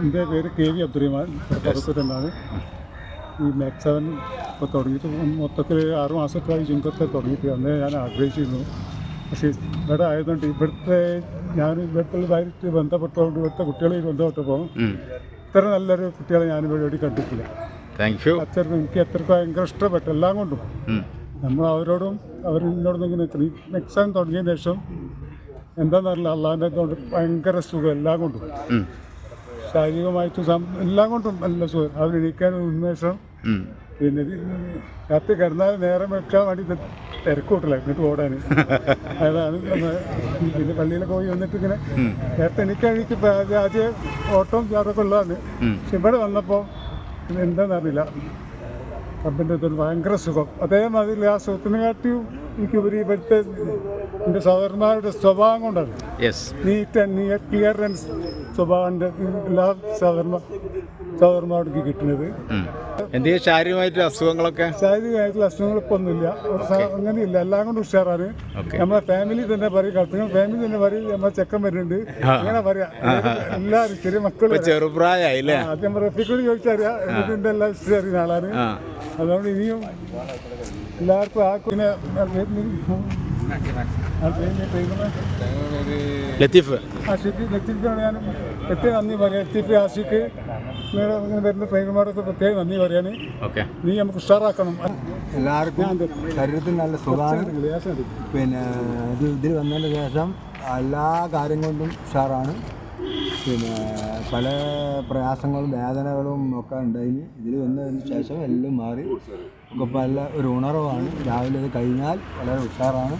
എന്റെ പേര് K V Abdurahiman. പ്രസിഡന്റാണ് ഈ മാക്സ് സെവൻ ഇപ്പോൾ തുടങ്ങിയിട്ട് മൊത്തത്തിൽ ആറ് മാസത്തായി ചുങ്കത്തെ തുടങ്ങിയിട്ട് അന്നേ ഞാൻ ആഗ്രഹിച്ചിരുന്നു പക്ഷേ ഇവിടെ ആയതുകൊണ്ട് ഇവിടുത്തെ ഞാൻ ഇവിടുത്തെ ബന്ധപ്പെട്ടുകൊണ്ട് ഇവിടുത്തെ കുട്ടികളെ ബന്ധപ്പെട്ടപ്പോൾ ഇത്ര നല്ലൊരു കുട്ടികളെ ഞാൻ ഇവിടെ കണ്ടിട്ടില്ല. താങ്ക് യു അത്ര എനിക്ക് അത്രയ്ക്ക് ഭയങ്കര ഇഷ്ടപ്പെട്ടു എല്ലാം കൊണ്ടും. നമ്മൾ അവരോടും അവർ ഇങ്ങനെ എക്സാം തുടങ്ങിയതിന് ശേഷം എന്താണെന്നറിയില്ല. അള്ളാഹിന്റെ കൊണ്ട് ഭയങ്കര സുഖം എല്ലാം കൊണ്ടും. ശാരീരികമായിട്ടും എല്ലാം കൊണ്ടും നല്ല സുഖം. അവർ എണീക്കാൻ ഉന്മേഷം. പിന്നെ രാത്രി കിടന്നാൽ നേരം വെക്കാൻ വേണ്ടി തിരക്കൂട്ടില്ല? തിരക്ക് കൂട്ടില്ല എന്നിട്ട് ഓടാൻ അതാണ് പിന്നെ പള്ളിയിലൊക്കെ പോയി വന്നിട്ട് ഇങ്ങനെ നേരത്തെ ഇപ്പം ആദ്യം ഓട്ടവും ചാറൊക്കെ ഉള്ളതാണ്. പക്ഷെ ഇവിടെ വന്നപ്പോൾ എന്താണെന്നറിയില്ല റബ്ബിന്റെ അടുത്ത് ഭയങ്കര സുഖം. അതേമാതിരി ആ സുഖത്തിനെ കാട്ടിയും എനിക്ക് ഒരു ഇവിടുത്തെ എന്റെ സഹോദരന്മാരുടെ സ്വഭാവം കൊണ്ടാണ് നീറ്റ് ആൻഡ് ക്ലിയർ ക്ലിയറൻസ് സ്വഭാവന്റെ എല്ലാ സഹകരണ സഹോദരന്മാർക്ക് കിട്ടുന്നത്. എന്തെങ്കിലും ശാരീരികമായിട്ട് അസുഖങ്ങളൊക്കെ? ശാരീരികമായിട്ടുള്ള അസുഖങ്ങളൊക്കെ ഒന്നുമില്ല. ഒരു സ- അങ്ങനെയില്ല. എല്ലാം കൊണ്ടും ഉഷാറാണ്. നമ്മളെ ഫാമിലി തന്നെ പറയും കളിക്കുന്ന ഫാമിലി തന്നെ പറയും നമ്മളെ ചെക്കൻ വരുന്നുണ്ട്. അങ്ങനെ പറയാ. എല്ലാവരും ചെറിയ മക്കൾ ചെറുപ്രായല്ലേ ആദ്യം റഫീഖോട് ചോദിച്ചറിയാം ഇതിന്റെ എല്ലാം ഹിസ്റ്ററി അറിയുന്ന ആളാണ്. അതുകൊണ്ട് ഇനിയും എല്ലാവർക്കും ആ കുഞ്ഞിനെ ലത്തീഫ്. ആഷിക്ക് ലത്തീഫിനോട് ഞാൻ പ്രത്യേകം നന്ദി പറയാം ലത്തീഫ് ആഷിക്ക് ഇങ്ങനെ ഇങ്ങനെ വരുന്ന ട്രെയിനർമാരൊക്കെ പ്രത്യേകം നന്ദി പറയാണ് ഓക്കെ. നീ നമുക്ക് ഉഷാറാക്കണം. എല്ലാവർക്കും ശരീരത്തിന് നല്ല സുഖമാണ്. പിന്നെ ഇത് ഇതിൽ വന്നതിന് ശേഷം എല്ലാ കാര്യം കൊണ്ടും ഉഷാറാണ്. പിന്നെ പല പ്രയാസങ്ങളും വേദനകളും ഒക്കെ ഉണ്ടായിന് ഇതിൽ വന്നതിന് ശേഷം എല്ലാം മാറി. ഒക്കെ പല ഒരു ഉണർവാണ്. രാവിലെ ഇത് കഴിഞ്ഞാൽ വളരെ ഉഷാറാണ്.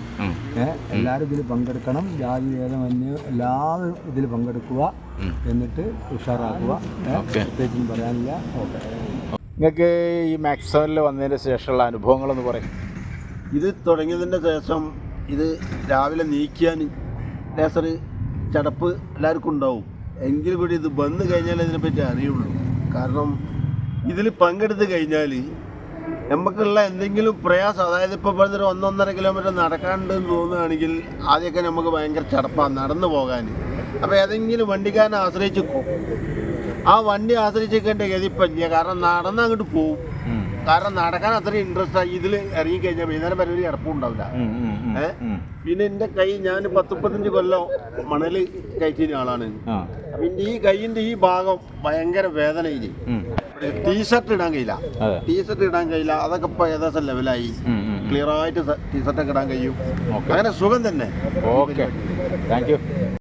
എല്ലാവരും ഇതിൽ പങ്കെടുക്കണം. ജാതി ഭേദമന്യേ എല്ലാവരും ഇതിൽ പങ്കെടുക്കുക. എന്നിട്ട് ഉഷാറാക്കുക. പ്രത്യേകിച്ചും പറയാനില്ല. ഓക്കെ. നിങ്ങൾക്ക് ഈ മാക്സവനിൽ വന്നതിന് ശേഷമുള്ള അനുഭവങ്ങളെന്ന് പറയും. ഇത് തുടങ്ങിയതിന്റെ ശേഷം ഇത് രാവിലെ നീക്കിയാൻ ലേസർ ചടപ്പ് എല്ലാവർക്കും ഉണ്ടാവും. എങ്കിൽ കൂടി ഇത് വന്നു കഴിഞ്ഞാൽ ഇതിനെപ്പറ്റി അറിയുള്ളൂ. കാരണം ഇതിൽ പങ്കെടുത്ത് കഴിഞ്ഞാൽ നമുക്കുള്ള എന്തെങ്കിലും പ്രയാസം അതായത് ഇപ്പോൾ പറഞ്ഞൊരു ഒന്നൊന്നര കിലോമീറ്റർ നടക്കാണ്ടെന്ന് തോന്നുകയാണെങ്കിൽ ആദ്യമൊക്കെ നമുക്ക് ഭയങ്കര ചടപ്പാണ് നടന്നു പോകാൻ അപ്പോൾ ഏതെങ്കിലും വണ്ടിക്കാരനെ ആശ്രയിച്ച് ആ വണ്ടി ആശ്രയിച്ചേക്കേണ്ട ഗതിപ്പഞ്ഞ കാരണം നടന്ന് അങ്ങോട്ട് പോകും കാരണം നടക്കാൻ അത്ര ഇൻട്രസ്റ്റ് ആയി ഇതിൽ ഇറങ്ങിക്കഴിഞ്ഞാൽ വൈകുന്നേരം വരെ ഒരു ഇറപ്പും ഉണ്ടാവില്ല. ഏഹ് പിന്നെ എന്റെ കൈ ഞാൻ പത്ത് മുപ്പത്തഞ്ച് കൊല്ലം മണൽ കയറ്റിയ ആളാണ്. പിന്നെ അപ്പൊ ഈ കൈയിന്റെ ഈ ഭാഗം ഭയങ്കര വേദനയിൽ. ടീഷർട്ട് ഇടാൻ കഴിയില്ല. ടീഷർട്ട് ഇടാൻ കഴിയില്ല. അതൊക്കെ ഇപ്പൊ ഏകദേശം ലെവലായി. ക്ലിയർ ആയിട്ട് ടീഷർട്ടൊക്കെ ഇടാൻ കഴിയും. അങ്ങനെ സുഖം തന്നെ. Okay thank you